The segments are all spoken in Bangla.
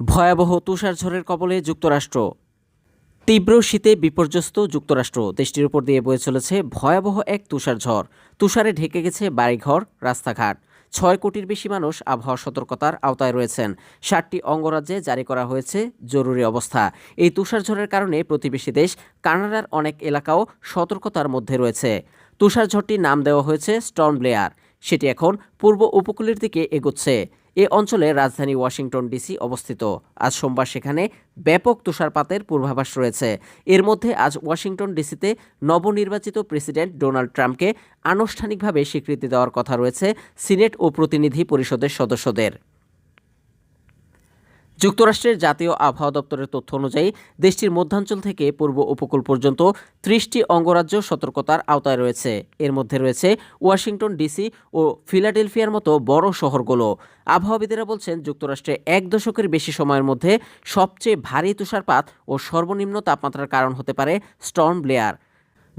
ভয়াবহ তুষারঝড়ের কবলে যুক্তরাষ্ট্র। তীব্র শীতে বিপর্যস্ত যুক্তরাষ্ট্র। দেশটির উপর দিয়ে বয়ে চলেছে ভয়াবহ এক তুষারঝড় তুষারে ঢেকে গেছে বাড়িঘর, রাস্তাঘাট। ছয় কোটির বেশি মানুষ আবহাওয়া সতর্কতার আওতায় রয়েছেন। ষাটটি অঙ্গরাজ্যে জারি করা হয়েছে জরুরি অবস্থা। এই তুষারঝড়ের কারণে প্রতিবেশী দেশ, কানাডার অনেক এলাকাও সতর্কতার মধ্যে রয়েছে। তুষারঝড়টির নাম দেওয়া হয়েছে স্টর্ম ব্লেয়ার সেটি এখন পূর্ব উপকূলের দিকে এগোচ্ছে। এ অঞ্চলে রাজধানী ওয়াশিংটন ডিসি অবস্থিত। আজ সোমবার সেখানে ব্যাপক তুষারপাতের পূর্বাভাস রয়েছে। এর মধ্যে আজ ওয়াশিংটন ডিসিতে নবনির্বাচিত প্রেসিডেন্ট ডোনাল্ড ট্রাম্পকে আনুষ্ঠানিকভাবে স্বীকৃতি দেওয়ার কথা রয়েছে সিনেট ও প্রতিনিধি পরিষদের সদস্যদের। যুক্তরাষ্ট্রের জাতীয় আবহাওয়া দপ্তরের তথ্য অনুযায়ী, দেশটির মধ্যাঞ্চল থেকে পূর্ব উপকূল পর্যন্ত ত্রিশটি অঙ্গরাজ্য সতর্কতার আওতায় রয়েছে। এর মধ্যে রয়েছে ওয়াশিংটন ডিসি ও ফিলাডেলফিয়ার মতো বড় শহরগুলো। আবহাওয়াবিদেরা বলছেন, যুক্তরাষ্ট্রে এক দশকের বেশি সময়ের মধ্যে সবচেয়ে ভারী তুষারপাত ও সর্বনিম্ন তাপমাত্রার কারণ হতে পারে স্টর্ম ব্লেয়ার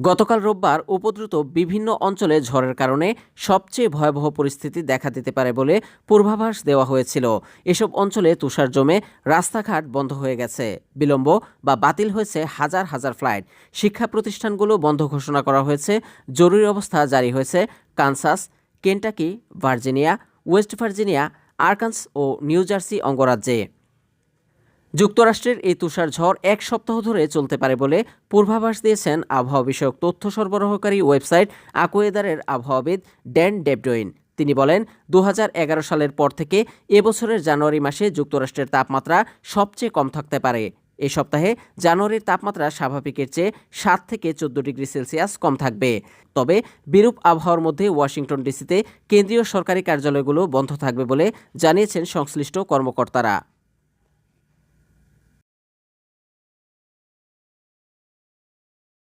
গতকাল রোববার উপদ্রুত বিভিন্ন অঞ্চলে ঝড়ের কারণে সবচেয়ে ভয়াবহ পরিস্থিতি দেখা দিতে পারে বলে পূর্বাভাস দেওয়া হয়েছিল। এসব অঞ্চলে তুষার জমে রাস্তাঘাট বন্ধ হয়ে গেছে। বিলম্ব বা বাতিল হয়েছে হাজার হাজার ফ্লাইট। শিক্ষা প্রতিষ্ঠানগুলো বন্ধ ঘোষণা করা হয়েছে। জরুরি অবস্থা জারি হয়েছে Kansas, Kentucky, Virginia, West Virginia, Arkansas ও নিউ জার্সি অঙ্গরাজ্যে। যুক্তরাষ্ট্রের এই তুষার ঝড় এক সপ্তাহ ধরে চলতে পারে বলে পূর্বাভাস দিয়েছেন আবহাওয়া বিষয়ক তথ্য সরবরাহকারী ওয়েবসাইট আকোয়েদারের আবহাওয়াবিদ ড্যান ডেবডোইন। তিনি বলেন দু হাজার এগারো সালের পর থেকে এবছরের জানুয়ারি মাসে যুক্তরাষ্ট্রের তাপমাত্রা সবচেয়ে কম থাকতে পারে। এ সপ্তাহে জানুয়ারির তাপমাত্রা স্বাভাবিকের চেয়ে সাত থেকে চোদ্দ ডিগ্রি সেলসিয়াস কম থাকবে। তবে বিরূপ আবহাওয়ার মধ্যে ওয়াশিংটন ডিসিতে কেন্দ্রীয় সরকারি কার্যালয়গুলো বন্ধ থাকবে বলে জানিয়েছেন সংশ্লিষ্ট কর্মকর্তারা।